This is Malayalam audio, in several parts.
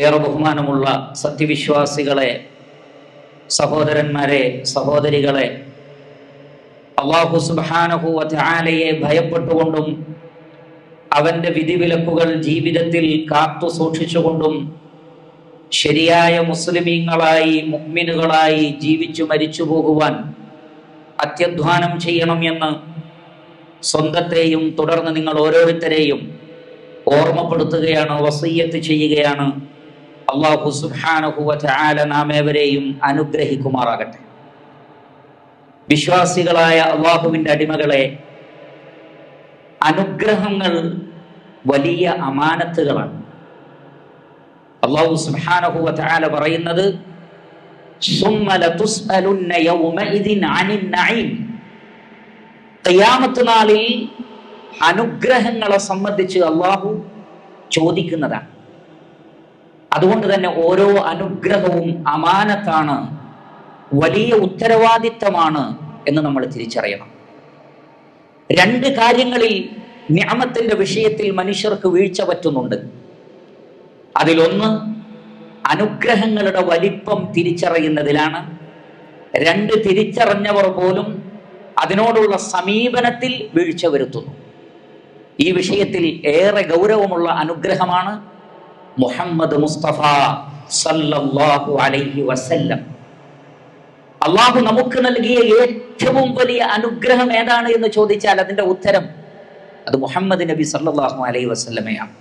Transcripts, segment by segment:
ഏറെ ബഹുമാനമുള്ള സത്യവിശ്വാസികളെ സഹോദരന്മാരെ സഹോദരികളെ അള്ളാഹു സുബാനഹുവലയെ ഭയപ്പെട്ടുകൊണ്ടും അവന്റെ വിധിവിലക്കുകൾ ജീവിതത്തിൽ കാത്തു സൂക്ഷിച്ചുകൊണ്ടും ശരിയായ മുസ്ലിമീങ്ങളായി മുഗ്മിനുകളായി ജീവിച്ചു മരിച്ചു പോകുവാൻ അത്യധ്വാനം ചെയ്യണം എന്ന് സ്വന്തത്തെയും തുടർന്ന് നിങ്ങൾ ഓരോരുത്തരെയും ഓർമ്മപ്പെടുത്തുകയാണ് വസയ്യത്ത് ചെയ്യുകയാണ്. അള്ളാഹു സുബാനഹുവല നാം ഏവരെയും അനുഗ്രഹിക്കുമാറാകട്ടെ. വിശ്വാസികളായ അള്ളാഹുവിന്റെ അടിമകളെ അനുഗ്രഹങ്ങൾ വലിയ അമാനത്തുകളാണ്. അള്ളാഹു സുബാനഹുവല പറയുന്നത് നാളിൽ അനുഗ്രഹങ്ങളെ സംബന്ധിച്ച് അള്ളാഹു ചോദിക്കുന്നതാണ്. അതുകൊണ്ട് തന്നെ ഓരോ അനുഗ്രഹവും അമാനത്താണ് വലിയ ഉത്തരവാദിത്തമാണ് എന്ന് നമ്മൾ തിരിച്ചറിയണം. രണ്ട് കാര്യങ്ങളിൽ ന്യാമത്തിന്റെ വിഷയത്തിൽ മനുഷ്യർക്ക് വീഴ്ച പറ്റുന്നുണ്ട്. അതിലൊന്ന് അനുഗ്രഹങ്ങളുടെ വലിപ്പം തിരിച്ചറിയുന്നതിലാണ്. രണ്ട് തിരിച്ചറിഞ്ഞവർ പോലും അതിനോടുള്ള സമീപനത്തിൽ വീഴ്ച വരുത്തുന്നു. ഈ വിഷയത്തിൽ ഏറെ ഗൗരവമുള്ള അനുഗ്രഹമാണ് മുഹമ്മദ് മുസ്തഫ സല്ലല്ലാഹു അലൈഹി വസല്ലം. അള്ളാഹു നമുക്ക് നൽകിയ ഏറ്റവും വലിയ അനുഗ്രഹം ഏതാണ് എന്ന് ചോദിച്ചാൽ അതിന്റെ ഉത്തരം അത് മുഹമ്മദ് നബി സല്ലല്ലാഹു അലൈഹി വസല്ലമയാണ്.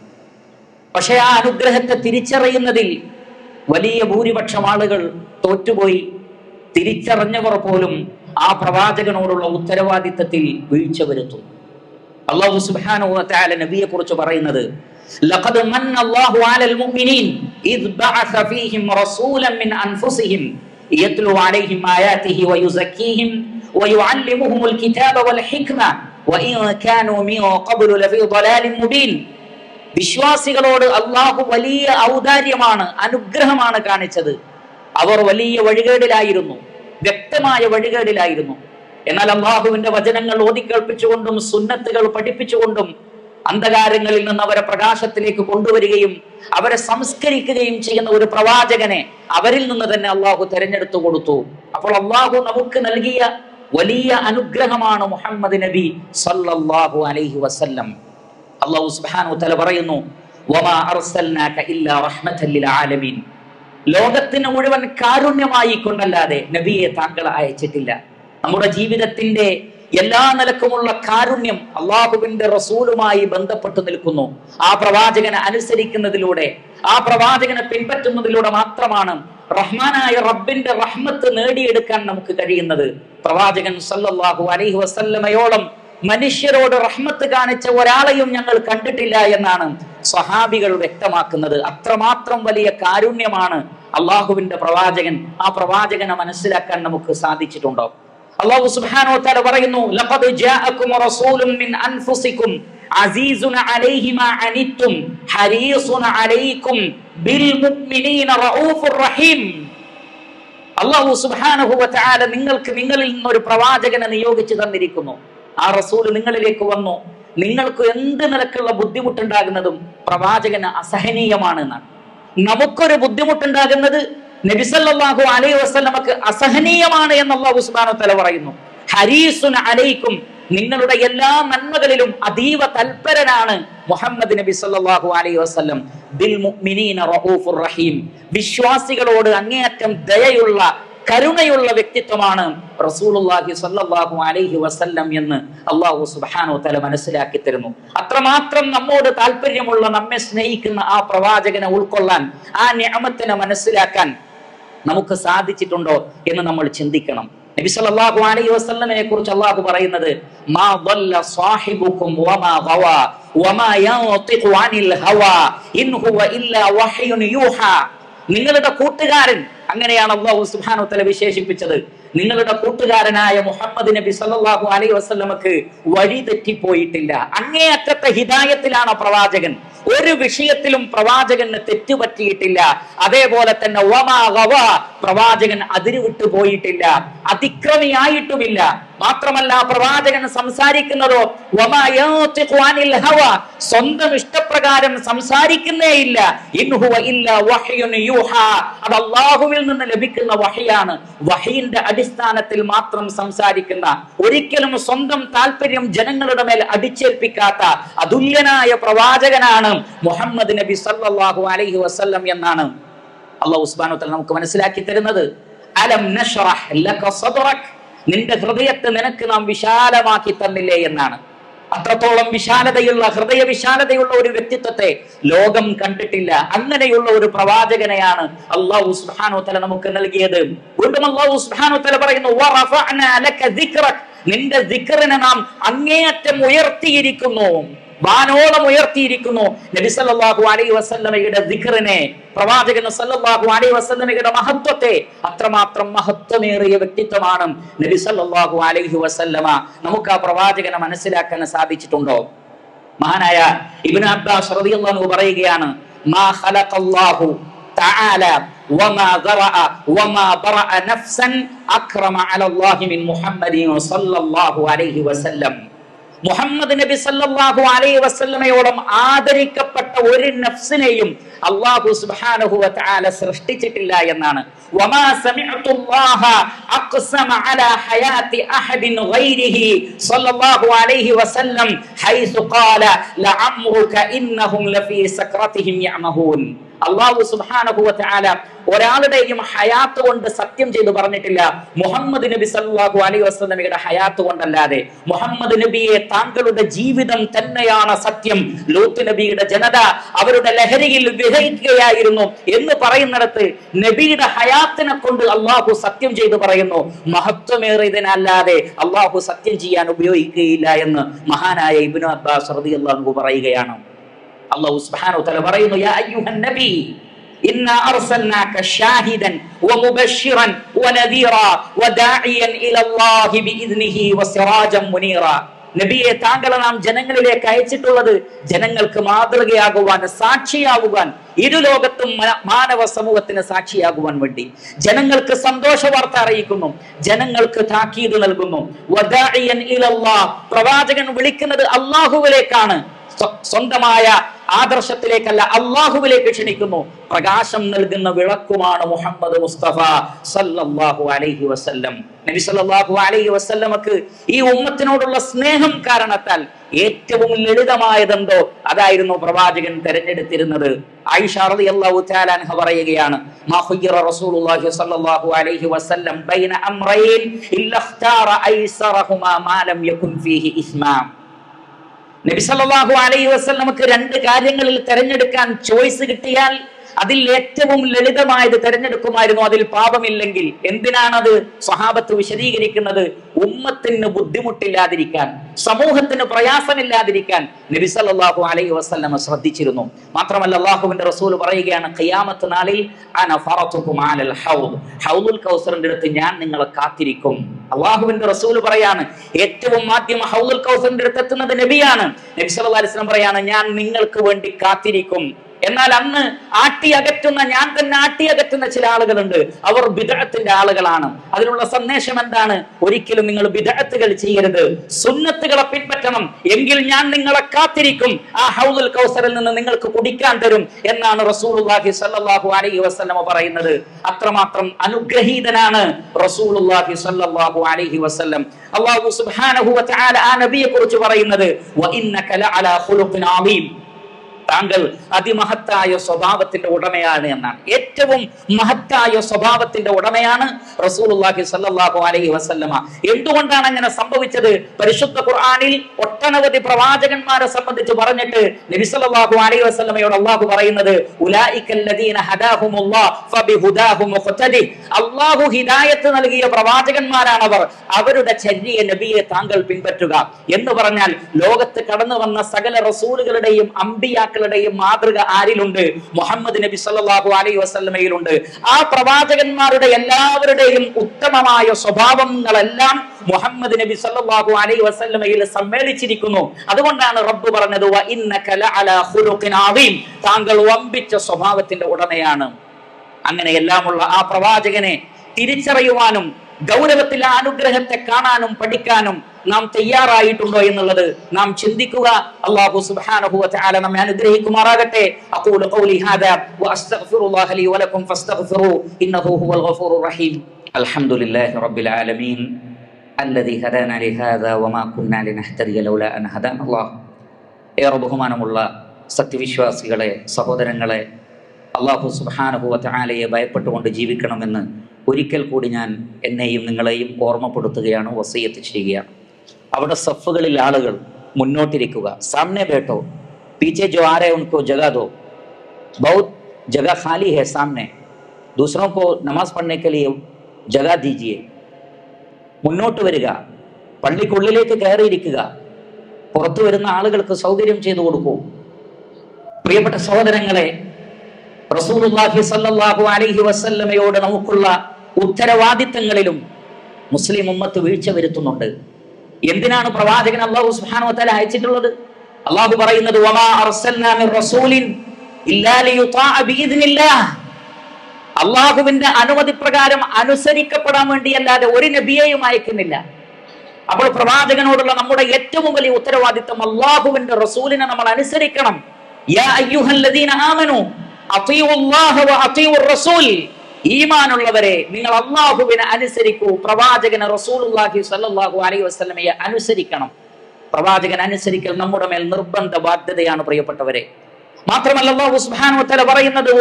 പക്ഷെ ആ അനുഗ്രഹത്തെ തിരിച്ചറിയുന്നതിൽ വലിയ ഭൂരിപക്ഷം ആളുകൾ തോറ്റുപോയി. തിരിച്ചറിഞ്ഞവർ പോലും ആ പ്രവാചകനോടുള്ള ഉത്തരവാദിത്തത്തിൽ വീഴ്ച വരുത്തും അള്ളാഹു വതആല നബിയെ കുറിച്ച് പറയുന്നത് لقد من الله على المؤمنين إذ بعث فيهم رسولا من أنفسهم يتلو عليهم آياته ويزكيهم ويعلمهم الكتاب والحكمة وإن كانوا من قبل لفي ضلال مبين വിശ്വാസികളോട് അള്ളാഹു വലിയ ഔദാര്യമാണ് അനുഗ്രഹമാണ് കാണിച്ചത് അവർ വലിയ വഴികേടിലായിരുന്നു വ്യക്തമായ വഴികേടിലായിരുന്നു എന്നാൽ അള്ളാഹുവിന്റെ വചനങ്ങൾ ഓതിക്കേൾപ്പിച്ചുകൊണ്ടും സുന്നത്തുകൾ പഠിപ്പിച്ചുകൊണ്ടും അന്ധകാരങ്ങളിൽ നിന്ന് അവരെ പ്രകാശത്തിലേക്ക് കൊണ്ടുവരികയും അവരെ സംസ്കരിക്കുകയും ചെയ്യുന്ന ഒരു പ്രവാചകനെ അവരിൽ നിന്ന് തന്നെ അള്ളാഹു തെരഞ്ഞെടുത്തു കൊടുത്തു. അപ്പോൾ അള്ളാഹു നമുക്ക് നൽകിയ വലിയ അനുഗ്രഹമാണ് മുഹമ്മദ് നബി സല്ലല്ലാഹു അലൈഹി വസല്ലം. അള്ളാഹു സുബ്ഹാനഹു തആല പറയുന്നു വമാ അർസൽനാക ഇല്ലാ റഹ്മത്തൻ ലിൽ ആലമീൻ. ലോകത്തിന് മുഴുവൻ കാരുണ്യമായി കൊണ്ടല്ലാതെ നബിയെ താങ്കൾ അയച്ചിട്ടില്ല. നമ്മുടെ ജീവിതത്തിന്റെ എല്ലാ നിലക്കുമുള്ള കാരുണ്യം അള്ളാഹുവിന്റെ റസൂലുമായി ബന്ധപ്പെട്ടു നിൽക്കുന്നു. ആ പ്രവാചകനെ അനുസരിക്കുന്നതിലൂടെ ആ പ്രവാചകനെ പിൻപറ്റുന്നതിലൂടെ മാത്രമാണ് റഹ്മാനായ റബ്ബിന്റെ റഹ്മത്ത് നേടിയെടുക്കാൻ നമുക്ക് കഴിയുന്നത്. പ്രവാചകൻ സല്ലല്ലാഹു അലൈഹി വസല്ലമയോളം മനുഷ്യരോട് റഹ്മത്ത് കാണിച്ച ഒരാളെയും ഞങ്ങൾ കണ്ടിട്ടില്ല എന്നാണ് സ്വഹാബികൾ വ്യക്തമാക്കുന്നത്. അത്രമാത്രം വലിയ കാരുണ്യമാണ് അള്ളാഹുവിന്റെ പ്രവാചകൻ. ആ പ്രവാചകനെ മനസ്സിലാക്കാൻ നമുക്ക് സാധിച്ചിട്ടുണ്ടോ? അള്ളാഹു സുബ്ഹാനഹു വതആല പറയുന്നു ലഖദ് ജാഅകും റസൂലും മിൻ അൻഫുസികും അസീസുൻ അലൈഹി മാ അനിത്തും ഹരീസുൻ അലൈക്കും ബിൽ മുഅ്മിനീന റഊഫുർ റഹീം. അള്ളാഹു സുബ്ഹാനഹു വതആല നിങ്ങൾക്ക് നിങ്ങളിൽ നിന്ന് ഒരു പ്രവാചകനെ നിയോഗിച്ചു തന്നിരിക്കുന്നു. ആ റസൂൽ നിങ്ങളിലേക്ക് വന്നു. നിങ്ങൾക്ക് എന്ത് നിലക്കുള്ള ബുദ്ധിമുട്ടുണ്ടാകുന്നതും പ്രവാചകന് അസഹനീയമാണ് എന്നാണ് നമുക്കൊരു ബുദ്ധിമുട്ടുണ്ടാകുന്നത് നബിസല്ലാഹു അലൈഹി വസ്ലമക്ക് അസഹനീയമാണ് എന്ന് അള്ളാഹു തല പറയുന്നു. ഹരീസുൻ അലൈക്കും നിങ്ങളുടെ എല്ലാ നന്മകളിലും അതീവ തൽപരനാണ് മുഹമ്മദ് നബി സല്ലാഹു അലൈ വസ്ലം ബിൽ റഊഫുർ റഹീം. വിശ്വാസികളോട് അങ്ങേയറ്റം ദയയുള്ള കരുണയുള്ള വ്യക്തിത്വമാണ് റസൂലുള്ളാഹി സല്ലല്ലാഹു അലൈഹി വസല്ലം എന്ന് അള്ളാഹു സുബ്ഹാനഹു തല മനസ്സിലാക്കി തരുന്നു. അത്രമാത്രം നമ്മോട് താല്പര്യമുള്ള നമ്മെ സ്നേഹിക്കുന്ന ആ പ്രവാചകനെ ഉൾക്കൊള്ളാൻ ആ നിഅമത്തിനെ മനസ്സിലാക്കാൻ നമുക്ക് സാധിച്ചിട്ടുണ്ടോ എന്ന് നമ്മൾ ചിന്തിക്കണം നബി സല്ലല്ലാഹു അലൈഹി വസല്ലമയെ കുറിച്ച് അള്ളാഹു പറയുന്നത് മാ ضل صاحبكم وما غوى وما ينطق عن الهوى إن هو إلا وحي يوحى നിങ്ങളുടെ കൂട്ടുകാരൻ അങ്ങനെയാണ് അള്ളാഹു സുബ്ഹാനഹു തആല വിശേഷിപ്പിച്ചത് നിങ്ങളുടെ കൂട്ടുകാരനായ മുഹമ്മദ് നബി സല്ലാഹു അലൈഹി വസ്ലമക്ക് വഴി തെറ്റിപ്പോയിട്ടില്ല. അങ്ങേയറ്റത്തെ ഹിതായത്തിലാണ് പ്രവാചകൻ. ഒരു വിഷയത്തിലും പ്രവാചകന് തെറ്റുപറ്റിയിട്ടില്ല. അതേപോലെ തന്നെ പ്രവാചകൻ അതിരുവിട്ടു പോയിട്ടില്ല അതിക്രമിയായിട്ടുമില്ല. മാത്രമല്ല പ്രവാചകൻ സംസാരിക്കുന്നതോ സ്വന്തം ഇഷ്ടപ്രകാരം സംസാരിക്കുന്നേയില്ല ഇൻ ഹുവ ഇല്ലാ. അത് നിന്ന് ലഭിക്കുന്ന വഹിയാണ് വഹിന്റെ അടിസ്ഥാനത്തിൽ മാത്രം സംസാരിക്കുന്ന ഒരിക്കലും സ്വന്തം താല്പര്യം ജനങ്ങളുടെ മേൽ അടിച്ചേൽപ്പിക്കാത്ത അതുല്യനായ പ്രവാചകനാണ് മുഹമ്മദ് നബി സല്ലാഹു അലൈഹി വസ്ല്ലം എന്നാണ് അള്ളാഹു ഉസ്മാനു തആല നമുക്ക് മനസ്സിലാക്കി തരുന്നത് അലം നഷ്റഹ് ലക സദ്റക് നിന്റെ ഹൃദയത്തെ നിനക്ക് നാം വിശാലമാക്കി തന്നില്ലേ എന്നാണ്. അത്രത്തോളം വിശാലതയുള്ള ഹൃദയ വിശാലതയുള്ള ഒരു വ്യക്തിത്വത്തെ ലോകം കണ്ടിട്ടില്ല. അങ്ങനെയുള്ള ഒരു പ്രവാചകനെയാണ് അള്ളാഹു സുബ്ഹാനഹു തല നമുക്ക് നൽകിയത്. വീണ്ടും അള്ളാഹു സുബ്ഹാനഹു തല പറയുന്നു. നിന്റെ നാം അങ്ങേയറ്റം ഉയർത്തിയിരിക്കുന്നു. വാനോളം ഉയർത്തിയിരിക്കുന്നു. നബി സല്ലല്ലാഹു അലൈഹി വസല്ലമയുടെ ദിക്റിനെ പ്രവാചകൻ സല്ലല്ലാഹു അലൈഹി വസല്ലമയുടെ മഹത്വത്തെ അത്രമാത്രം മഹത്വമേറിയ വ്യക്തിത്വമാണ് നബി സല്ലല്ലാഹു അലൈഹി വസല്ലമ. നമുക്ക് ആ പ്രവാചകനെ മനസ്സിലാക്കാൻ സാധിച്ചിട്ടുണ്ടോ? മഹാനായ ഇബ്നു അബ്ബാസ് റളിയല്ലാഹു പറയുകയാണ് മാ ഖലഖല്ലാഹു തആല വമാ ദറഅ വമാ ബറഅ നഫ്സൻ അക്റമ അലല്ലാഹി മിൻ മുഹമ്മദിൻ സല്ലല്ലാഹു അലൈഹി വസല്ലം. മുഹമ്മദ് നബി സല്ലല്ലാഹു അലൈഹി വസല്ലമയോളം ആദരിക്കപ്പെട്ട ഒരു നഫ്സിനെയും അല്ലാഹു സുബ്ഹാനഹു വ തആല സൃഷ്ടിച്ചിട്ടില്ല എന്നാണ്. വമാ സമിഅതു അല്ലാഹ അഖ്സമ അലാ ഹയാതി അഹദിൻ ഗൈരിഹി സല്ലല്ലാഹു അലൈഹി വസല്ലം ഹൈസ് ഖാല ലഅംറുക ഇന്നഹും ലഫീ സക്രതിഹിം യഅമഹൂൻ. അള്ളാഹു സുബ്ഹാനഹു വ തആല ഒരാളുടെയും ഹയാത്ത് കൊണ്ട് സത്യം ചെയ്തു പറഞ്ഞിട്ടില്ല. മുഹമ്മദ് നബി സല്ലല്ലാഹു അലൈഹി വസല്ലമയുടെ ഹയാത്ത് കൊണ്ടല്ലാതെ മുഹമ്മദ് നബിയെ താങ്കളുടെ ജീവിതം തന്നെയാണ് സത്യം. ലൂത്ത് നബിയുടെ ജനത അവരുടെ ലഹരിയിൽ വിഹരിക്കുകയായിരുന്നു എന്ന് പറയുന്നിടത്ത് നബിയുടെ ഹയാത്തിനെ കൊണ്ട് അള്ളാഹു സത്യം ചെയ്തു പറയുന്നു. മഹത്വമേറിയതിനല്ലാതെ അള്ളാഹു സത്യം ചെയ്യാൻ ഉപയോഗിക്കുകയില്ല എന്ന് മഹാനായ ഇബ്നു അബ്ബാസ് റളിയല്ലാഹു അൻഹു പറയുകയാണ്. അള്ളാഹു സുബ്ഹാനഹു തആല പറയുന്നു നബി ഇന്നാ അർസൽനാക ഷാഹിദൻ വമുബശ്ശിറൻ വനദീറാ വദാഇയൻ ഇലല്ലാഹി ബിഇദ്നിഹി വസിറാജൻ മുനീറ. നബിയെ താങ്കളെ നാം ജനങ്ങളിലേക്ക് അയച്ചിട്ടുള്ളത് ജനങ്ങൾക്ക് മാതൃകയാകുവാൻ സാക്ഷിയാകുവാൻ ഇരുലോകത്തും മാനവ സമൂഹത്തിന് സാക്ഷിയാകുവാൻ വേണ്ടി. ജനങ്ങൾക്ക് സന്തോഷ വാർത്ത അറിയിക്കുന്നു ജനങ്ങൾക്ക് താക്കീത് നൽകുന്നു. പ്രവാചകൻ വിളിക്കുന്നത് അള്ളാഹുവിലേക്കാണ് സ്വന്തമായ ആദർശത്തിലേക്കല്ല അള്ളാഹുവിലേക്ക് ക്ഷണിക്കുന്നു. പ്രകാശം നൽകുന്ന വിളക്കുമാണ് മുഹമ്മദ് മുസ്തഫ സല്ലല്ലാഹു അലൈഹി വസല്ലം. നബി സല്ലല്ലാഹു അലൈഹി വസല്ലമക്ക് ഈ ഉമ്മത്തിനോടുള്ള സ്നേഹം കാരണത്താൽ ഏറ്റവും ലളിതമായതെന്തോ അതായിരുന്നു പ്രവാചകൻ തെരഞ്ഞെടുത്തിരുന്നത്. ആയിഷ റളിയല്ലാഹു അൻഹ പറയുകയാണ് റസൂലുള്ളാഹി അലൈഹി വസല്ലം ബൈന അംറൈൻ ഐസറഹുമാ ഫീഹി ഇസ്മാം. നബി അലൈ അലൈഹി നമുക്ക് രണ്ട് കാര്യങ്ങളിൽ തെരഞ്ഞെടുക്കാൻ ചോയ്സ് കിട്ടിയാൽ അതിൽ ഏറ്റവും ലളിതമായത് തെരഞ്ഞെടുക്കുമായിരുന്നു അതിൽ പാപമില്ലെങ്കിൽ. എന്തിനാണത് സ്വഹാബത്ത് വിശദീകരിക്കുന്നത്? ഉമ്മത്തിന് ബുദ്ധിമുട്ടില്ലാതിരിക്കാൻ സമൂഹത്തിന് പ്രയാസമില്ലാതിരിക്കാൻ നബിസല്ലാഹു അലൈഹി വസല്ലമ ശ്രദ്ധിച്ചിരുന്നു. മാത്രമല്ല അള്ളാഹുവിന്റെ റസൂൽ പറയുകയാണ് ഖിയാമത്ത് നാളിൽ ഹൗദുൽ കൗസറിന്റെ അടുത്ത് ഞാൻ നിങ്ങളെ കാത്തിരിക്കും. അള്ളാഹുവിന്റെ റസൂൽ പറയാണ് ഏറ്റവും ആദ്യം ഹൗദുൽ കൗസറിന്റെ അടുത്ത് എത്തുന്നത് നബിയാണ്. നബി സല്ലല്ലാഹു അലൈഹി വസല്ലം പറയാണ് ഞാൻ നിങ്ങൾക്ക് വേണ്ടി കാത്തിരിക്കും. എന്നാൽ അന്ന് ആട്ടി അകറ്റുന്ന ഞാൻ തന്നെ ആട്ടി അകറ്റുന്ന ചില ആളുകളുണ്ട്. അവർ വിദഗത്തിന്റെ ആളുകളാണ്. അതിനുള്ള സന്ദേശം എന്താണ്? ഒരിക്കലും നിങ്ങൾ വിദഗത്തുകൾ ചെയ്യരുത്. സുന്നത്തുകളെ പിൻപറ്റണം. എങ്കിൽ ഞാൻ നിങ്ങളെ കാത്തിരിക്കും. ആ ഹൗദുൽ കൗസറിൽ നിന്ന് നിങ്ങൾക്ക് കുടിക്കാൻ തരും എന്നാണ് റസൂലുള്ളാഹി സ്വല്ലല്ലാഹു അലൈഹി വസല്ലമ പറയുന്നത്. അത്രമാത്രം അനുഗ്രഹീതനാണ് റസൂലുള്ളാഹി സ്വല്ലല്ലാഹു അലൈഹി വസല്ലം. അല്ലാഹു സുബ്ഹാനഹു വ തആല ആ നബിയെ കുറിച്ച് പറയുന്നത് താങ്കൾ അതിമഹത്തായ സ്വഭാവത്തിന്റെ ഉടമയാണ് എന്നാണ്. ഏറ്റവും മഹത്തായ സ്വഭാവത്തിന്റെ ഉടമയാണ് റസൂലുള്ളാഹി സ്വല്ലല്ലാഹു അലൈഹി വസല്ലമ. എന്തുകൊണ്ടാണ് അങ്ങനെ സംഭവിച്ചത്? പരിശുദ്ധ ഖുർആാനിൽ ഒട്ടനവധി പ്രവാചകന്മാരെ സംബന്ധിച്ച് പറഞ്ഞിട്ട് നബി സല്ലല്ലാഹു അലൈഹി വസല്ലമയോട് അള്ളാഹു പറയുന്നത് അള്ളാഹു ഹിദായത്ത് നൽകിയ അവർ അവരുടെ ചര്യ നബിയെ താങ്കൾ പിൻപറ്റുക. എന്ന് പറഞ്ഞാൽ ലോകത്ത് കടന്നു വന്ന സകല റസൂലുകളുടെയും അമ്പിയാക്കളുടെയും മാതൃക ആരിലുണ്ട്? മുഹമ്മദ് നബി സല്ലല്ലാഹു അലൈഹി വസല്ലമയിലുണ്ട് ആ പ്രവാചകന്മാരുടെ എല്ലാവരുടെയും ഉത്തമമായ സ്വഭാവങ്ങളെല്ലാം മുഹമ്മദ് നബി സല്ലല്ലാഹു അലൈഹി വസല്ലമയിൽ സമ്മേളിച്ചിരിക്കുന്നു. അതുകൊണ്ടാണ് റബ്ബ് പറഞ്ഞത് "വ ഇന്നക ലഅലാ ഖുലുഖിൻ അദീം." താങ്കൾ വമ്പിച്ച സ്വഭാവത്തിന്റെ ഉടമയാണ്. അങ്ങനെ എല്ലാമുള്ള ആ പ്രവാചകനെ തിരിച്ചറിയുവാനും ഗൗരവത്തിൽ ആ അനുഗ്രഹത്തെ കാണാനും പഠിക്കാനും നാം തയ്യാറായിട്ടുണ്ടോ എന്നുള്ളത് നാം ചിന്തിക്കുക അല്ലാഹു സുബ്ഹാനഹു വ തആല നമ്മെ അനുഗ്രഹിക്കുമാറാകട്ടെ അഖൂലു ഖൗലി ഹാദാ വ അസ്തഗ്ഫിറുല്ലാഹ ലി വലക്കും ഫസ്തഗ്ഫിറൂ ഇന്നഹു ഹുവൽ ഗഫൂറുർ റഹീം അൽഹംദുലില്ലാഹി റബ്ബിൽ ആലമീൻ الذي هدانا لهذا وما كنا لنهتدي لولا أن هدانا الله ഏറെ ബഹുമാനമുള്ള സത്യവിശ്വാസികളെ സഹോദരങ്ങളെ അള്ളാഹു സുബാനുഭവ ആലയെ ഭയപ്പെട്ടുകൊണ്ട് ജീവിക്കണമെന്ന് ഒരിക്കൽ കൂടി ഞാൻ എന്നെയും നിങ്ങളെയും ഓർമ്മപ്പെടുത്തുകയാണ് വസയത്ത് ചെയ്യുകയാണ്. അവിടെ സഫുകളിൽ ആളുകൾ മുന്നോട്ടിരിക്കുക. സാമ്നെ ബേട്ടോ പീച്ചെ ജോ ആരെ ഉൺകോ ഉൻകോ ജഗ ദോ. ബഹുത് ജഗ ഖാലി ഹെ സാമനെ. ദൂസറോക്കോ നമാസ് പഠനയ്ക്ക് ലിയെ ജഗ ദീജിയെ. മുന്നോട്ട് വരിക. പള്ളിക്കുള്ളിലേക്ക് കയറിയിരിക്കുക. പുറത്തു വരുന്ന ആളുകൾക്ക് സൗകര്യം ചെയ്തു കൊടുക്കൂ. പ്രിയപ്പെട്ട സഹോദരങ്ങളെ റസൂലുള്ളാഹി അലഹി അലൈഹി വസല്ലമയോട് നമുക്കുള്ള ഉത്തരവാദിത്തങ്ങളിലും മുസ്ലിം ഉമ്മത്ത് വീഴ്ച വരുത്തുന്നുണ്ട്. എന്തിനാണ് പ്രവാചകൻ അള്ളാഹു വതആല അയച്ചിട്ടുള്ളത്? അള്ളാഹു പറയുന്നത് അള്ളാഹുവിന്റെ അനുമതി പ്രകാരം അനുസരിക്കപ്പെടാൻ വേണ്ടിയല്ലാതെ ഒരു നബിയെയും അയക്കുന്നില്ല. അപ്പോൾ പ്രവാചകനോടുള്ള നമ്മുടെ ഏറ്റവും വലിയ ഉത്തരവാദിത്തം അള്ളാഹുവിന്റെ റസൂലിനെ നമ്മൾ അനുസരിക്കണം. യാ അയ്യുഹല്ലദീന റസൂൽ. ഈമാനുള്ളവരെ നിങ്ങൾ അള്ളാഹുവിനെ അനുസരിക്കൂ. പ്രവാചകനെ റസൂലുള്ളാഹി സല്ലാഹു അലൈഹി വസ്ലമയെ അനുസരിക്കണം. പ്രവാചകൻ അനുസരിക്കൽ നമ്മുടെ മേൽ നിർബന്ധ ബാധ്യതയാണ് പ്രിയപ്പെട്ടവരെ. മാത്രമല്ല പറയുന്നത്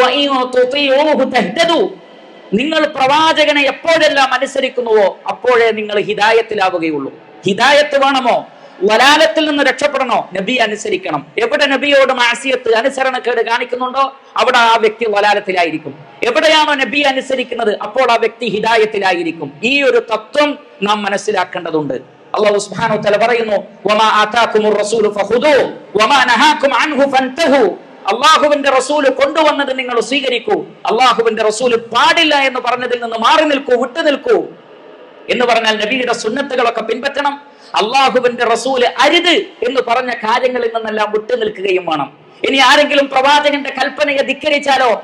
നിങ്ങൾ പ്രവാചകനെ എപ്പോഴെല്ലാം അനുസരിക്കുന്നുവോ അപ്പോഴേ നിങ്ങൾ ഹിദായത്തിലാവുകയുള്ളൂ. ഹിദായത്ത് വേണമോ? വലാലത്തിൽ നിന്ന് രക്ഷപ്പെടണോ? നബി അനുസരിക്കണം. എവിടെ നബിയോട് മാസിയത്ത് അനുസരണക്കേട് കാണിക്കുന്നുണ്ടോ? അവിടെ ആ വ്യക്തി വലാലത്തിലായിരിക്കും. എവിടെയാണോ നബി അനുസരിക്കുന്നത് അപ്പോൾ ആ വ്യക്തി ഹിദായത്തിലായിരിക്കും. ഈ ഒരു തത്വം നാം മനസ്സിലാക്കേണ്ടതുണ്ട്. അള്ളാഹു സുബ്ഹാനഹു തആല പറയുന്നു വമാ ആതാകുമുർ റസൂലു ഫഖുദൂ വമാ നഹാകും അൻഹു ഫൻതഹു. അള്ളാഹുവിന്റെ റസൂൽ കൊണ്ടുവന്നത് നിങ്ങൾ സ്വീകരിക്കൂ. അള്ളാഹുവിന്റെ റസൂൽ പാടില്ല എന്ന് പറഞ്ഞതിൽ നിന്ന് മാറി നിൽക്കൂ വിട്ടു നിൽക്കൂ എന്ന് പറഞ്ഞാൽ നബിയുടെ സുന്നത്തുകളൊക്കെ പിൻപറ്റണം. അള്ളാഹുവിന്റെ റസൂൽ അരുത് എന്ന് പറഞ്ഞ കാര്യങ്ങളിൽ നിന്നെല്ലാം വിട്ടുനിൽക്കുകയും വേണം. ഇനി ആരെങ്കിലും പ്രവാചകന്റെ കൽപ്പനയെ ധിക്കരിച്ചാലോ?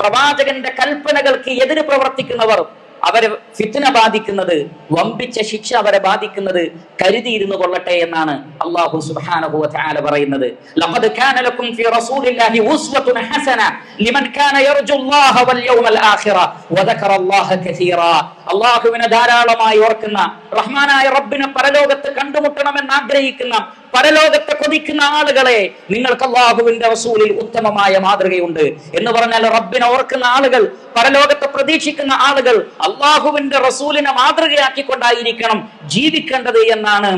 പ്രവാചകന്റെ കൽപ്പനകൾക്ക് എതിര് പ്രവർത്തിക്കുന്നവർ അവരെ ഫിത്ന ബാധിക്കുന്നത് വമ്പിച്ച ശിക്ഷ അവരെ ബാധിക്കുന്നത് കരുതിയിരുന്നു കൊള്ളട്ടെ എന്നാണ് അള്ളാഹു സുബ്ഹാനഹു വതആല പറയുന്നത്. ലഖദ് കാന ലക്കും ഫീ റസൂലില്ലാഹി ഉസ്വത്തുൻ ഹസന ലിമൻ കാന യർജുല്ലാഹ വൽ യൗമൽ ആഖിറ വദക്കറ അല്ലാഹ കസീറ. അള്ളാഹുവിനെ ധാരാളമായി ഓർക്കുന്ന റഹ്മാനായ റബ്ബിനെ പരലോകത്ത് കണ്ടുമുട്ടണമെന്ന് ആഗ്രഹിക്കുന്ന പരലോകത്തെ കൊതിക്കുന്ന ആളുകളെ നിങ്ങൾക്ക് അള്ളാഹുവിന്റെ റസൂലിൽ ഉത്തമമായ മാതൃകയുണ്ട് എന്ന് പറഞ്ഞാൽ റബ്ബിനെ ഓർക്കുന്ന ആളുകൾ പരലോകത്തെ പ്രതീക്ഷിക്കുന്ന ആളുകൾ അള്ളാഹുവിന്റെ റസൂലിനെ മാതൃകയാക്കിക്കൊണ്ടായിരിക്കണം ജീവിക്കേണ്ടത് എന്നാണ്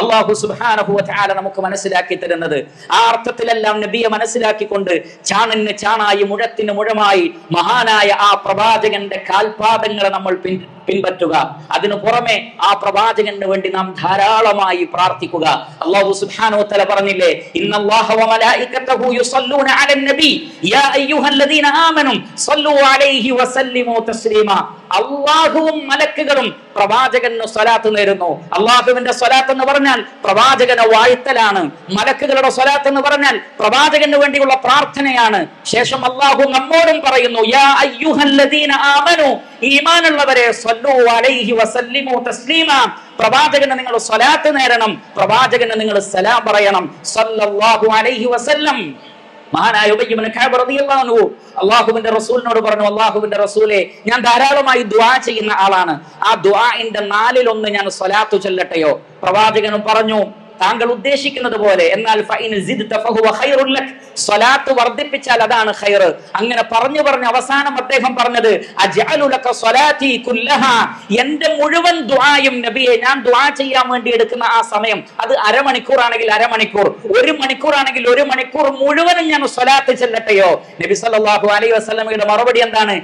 അള്ളാഹു സുബ്ഹാനഹു വതആല നമുക്ക് മനസ്സിലാക്കി തരുന്നത്. ആ അർത്ഥത്തിലെല്ലാം നബിയെ മനസ്സിലാക്കിക്കൊണ്ട് ചാണിന് ചാണായി മുഴത്തിന് മുഴമായി മഹാനായ ആ പ്രവാചകന്റെ കാൽപാദങ്ങളെ നമ്മൾ പിൻ പിൻപറ്റുക. അതിനു പുറമെ ആ പ്രവാചകന് വേണ്ടി നാം ധാരാളമായി പ്രാർത്ഥിക്കുക. അള്ളാഹു സുബ്ഹാനഹു തആല പറഞ്ഞില്ലേ ഇന്നല്ലാഹ വ മലായികതഹു യുസല്ലൂന അലൻ നബി. യാ അയ്യുഹല്ലദീന ആമനു സല്ലു അലൈഹി വസല്ലിമു തസ്ലീമാ. അള്ളാഹുവും മലക്കുകളും പ്രവാചകന് സ്വലാത്ത് നേരുന്നു. അള്ളാഹുവിന്റെ സ്വലാത്ത് എന്ന് പറഞ്ഞാൽ പ്രവാചകനെ വാഴ്ത്തലാണ്. മലക്കുകളുടെ സ്വലാത്ത് എന്ന് പറഞ്ഞാൽ പ്രവാചകന് വേണ്ടിയുള്ള പ്രാർത്ഥനയാണ്. ശേഷം അള്ളാഹു നമ്മോടും പറയുന്നു യാ അയ്യുഹല്ലദീന ആമനു ഈമാനുള്ളവരെ സ്വല്ലു അലൈഹി വസല്ലിമു തസ്ലീമ. പ്രവാചകന് നിങ്ങൾ സ്വലാത്ത് നേരണം പ്രവാചകന് നിങ്ങൾ സലാം പറയണം. സല്ലല്ലാഹു അലൈഹി വസല്ലം. മഹാനായ അള്ളാഹുവിന്റെ റസൂലിനോട് പറഞ്ഞു അള്ളാഹുവിന്റെ റസൂലെ ഞാൻ ധാരാളമായി ദുആ ചെയ്യുന്ന ആളാണ്. ആ ദുആഇന്റെ നാലിലൊന്ന് ഞാൻ സ്വലാത്തു ചൊല്ലട്ടെയോ? പ്രവാചകനും പറഞ്ഞു താങ്കൾ ഉദ്ദേശിക്കുന്നത് പോലെ എന്നാൽ. സ്വലാത്ത് വർദ്ധിപ്പിച്ചാൽ അതാണ് ഖൈർ. അങ്ങനെ പറഞ്ഞു പറഞ്ഞ് അവസാനം അദ്ദേഹം പറഞ്ഞത് എന്റെ മുഴുവൻ ദുആയും നബിയെ ഞാൻ ദുആ ചെയ്യാൻ വേണ്ടി എടുക്കുന്ന ആ സമയം അത് അരമണിക്കൂർ ആണെങ്കിൽ അരമണിക്കൂർ. ഒരു മണിക്കൂർ ആണെങ്കിൽ ഒരു മണിക്കൂർ മുഴുവനും ഞാൻ സ്വലാത്ത് ചെല്ലട്ടെയോ? നബി സല്ലല്ലാഹു അലൈഹി വസല്ലമയുടെ മറുപടി എന്താണ്?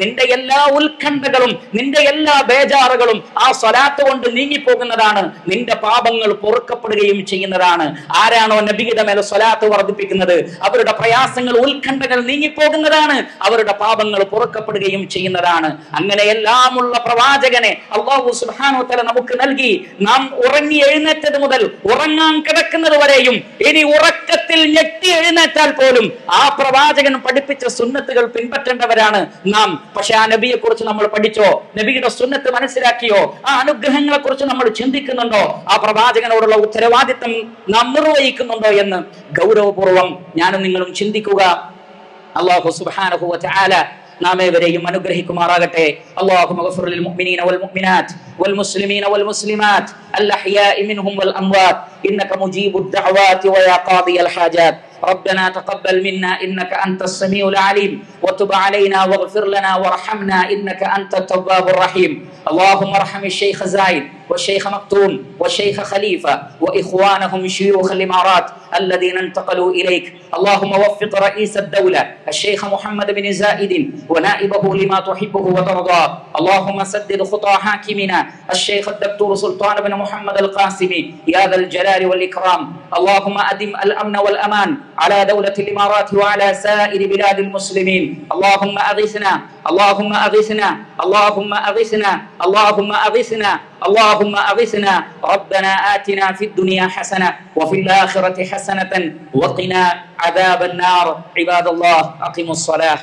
നിന്റെ എല്ലാ ഉത്കണ്ഠകളും നിന്റെ എല്ലാ ബേജാറുകളും ആ സ്വലാത്ത് കൊണ്ട് നീങ്ങിപ്പോകുന്നതാണ്. നിന്റെ പാപങ്ങൾ പൊറുക്കപ്പെടുകയും ചെയ്യുന്നതാണ്. ആരാണോ നബിയുടെ മേലെ സ്വലാത്ത് വർദ്ധിപ്പിക്കുന്നത്? അവരുടെ പ്രയാസങ്ങൾ ഉത്കണ്ഠകൾ നീങ്ങിപ്പോകുന്നതാണ്. അവരുടെ പാപങ്ങൾ പൊറുക്കപ്പെടുകയും ചെയ്യുന്നതാണ്. അങ്ങനെ എല്ലാമുള്ള പ്രവാചകനെ അള്ളാഹു സുബ്ഹാനഹു തആല നമുക്ക് നൽകി. നാം ഉറങ്ങി എഴുന്നേറ്റത് മുതൽ ഉറങ്ങാൻ കിടക്കുന്നത് വരെയും ഇനി ഉറക്കത്തിൽ ഞെട്ടി എഴുന്നേറ്റാൽ പോലും ആ പ്രവാചകൻ പഠിപ്പിച്ച സുന്നത്തുകൾ പിൻപറ്റേണ്ടവരാണ് നാം. പക്ഷെ ആ നബിയെ കുറിച്ച് നമ്മൾ പഠിച്ചോ? നബിയുടെ സുന്നത്ത് മനസ്സിലാക്കിയോ? ആ അനുഗ്രഹങ്ങളെ കുറിച്ച് നമ്മൾ ചിന്തിക്കുന്നുണ്ടോ? ആ പ്രവാചകനോടുള്ള ഉത്തരവാദിത്വം നാം നിർവഹിക്കുന്നുണ്ടോ എന്ന് ഗൗരവപൂർവം ഞാനും നിങ്ങളും ചിന്തിക്കുക. അള്ളാഹു സുബാനഹു ചാല നാം അനുഗ്രഹിക്കുമാറാകട്ടെ. അള്ളാഹു മഗ്ഫിറുൽ മുഅ്മിനീന വൽ മുഅ്മിനാത്ത് വൽ മുസ്ലിമീന വൽ മുസ്ലിമാത്ത് അൽ അഹ്യാഇ മിൻഹും വൽ അംവാത്ത്. ഇന്നക മുജീബുദ് ദഅവാത്തി വയാ ഖാദിയൽ ഹാജാത്ത് ربنا تقبل منا إنك أنت السميع العليم. وتب علينا واغفر لنا وارحمنا إنك أنت التواب الرحيم. اللهم ارحم الشيخ زايد والشيخ مكتوم والشيخ خليفة وإخوانهم شيوخ الإمارات الذين انتقلوا إليك. اللهم وفق رئيس الدولة الشيخ محمد بن زائد ونائبه لما تحبه وترضاه. اللهم سدد خطى حاكمنا الشيخ الدكتور سلطان بن محمد القاسمي يا ذا الجلال والإكرام. اللهم أدم الأمن والأمان على دولة الإمارات وعلى سائر بلاد المسلمين. اللهم أغثنا اللهم أغثنا اللهم أغثنا اللهم أغثنا اللهم أغثنا. ربنا آتنا في الدنيا حسنة وفي الآخرة حسنة وقنا عذاب النار. عباد الله أقيموا الصلاة.